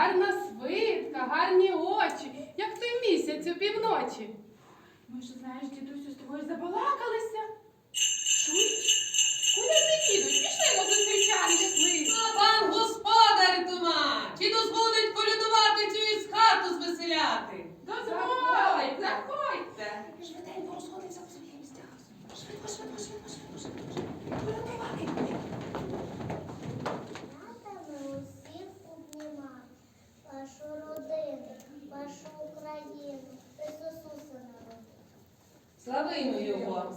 гарна свитка, гарні очі, як той місяць у півночі. Ми ж знаєш, дідусю, з тобою забалакалися. Чуєш? Куди ти їдуть? Пішли на зустрічати. Пан господар Тома, чи дозволить полюдувати цю із хату звеселяти? Дозволить, заходьте. Швиденько розходиться в своє місця. Швидко, швидко, швидко, швидко, швидко. Полюдувати. Загинув його.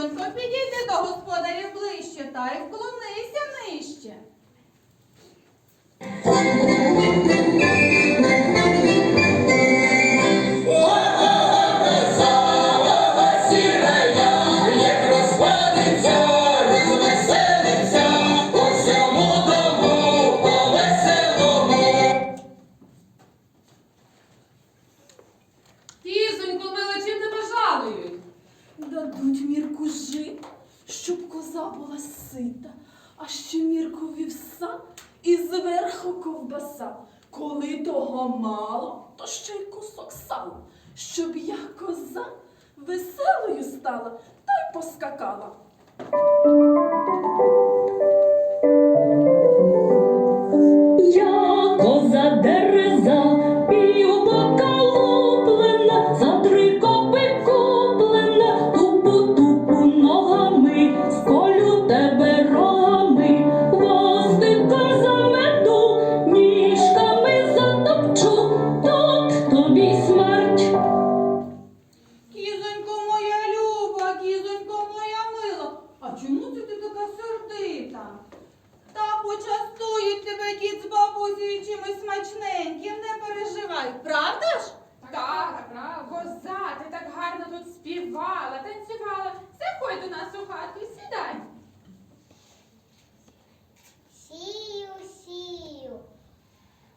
донько, підійди до господаря ближче та й вклонися нижче. дадуть мірку жита, щоб коза була сита, а ще мірку вівса і зверху ковбаса. Коли того мало, то ще й кусок сала, щоб я коза веселою стала та й поскакала. Співала, танцювала. Заходь до нас у хату, сідай. Сію, сію,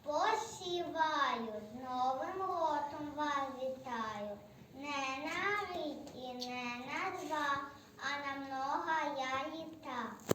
посіваю, з Новим роком вас вітаю. Не на рік і не на два, а на много я літа.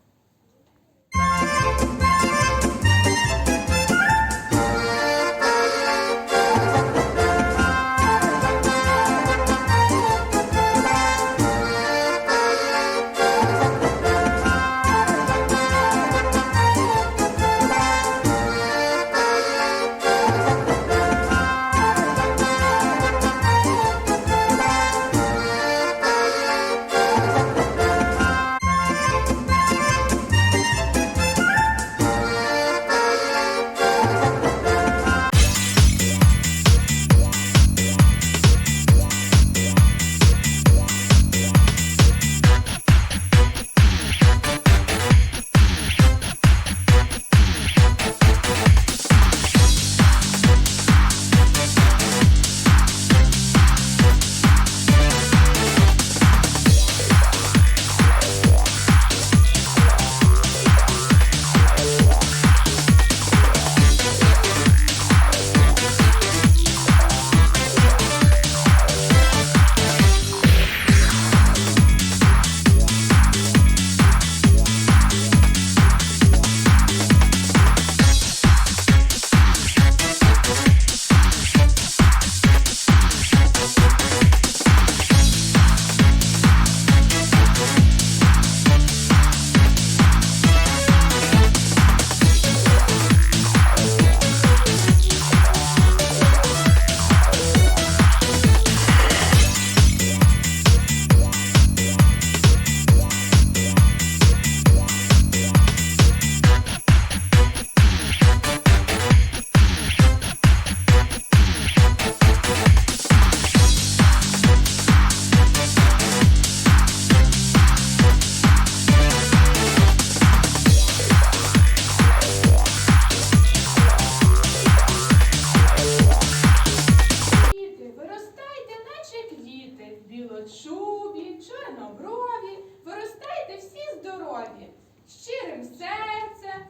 Білочубі, чорноброві, виростайте всі здорові, щирим серцем,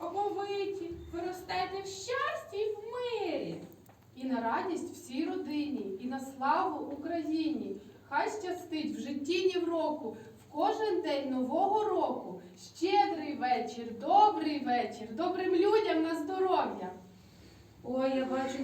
оповиті, виростайте в щасті й в мирі. І на радість всій родині, і на славу Україні. Хай щастить в житті ні в року, в кожен день нового року. Щедрий вечір, добрий вечір, добрим людям на здоров'я. Ой, я бачу,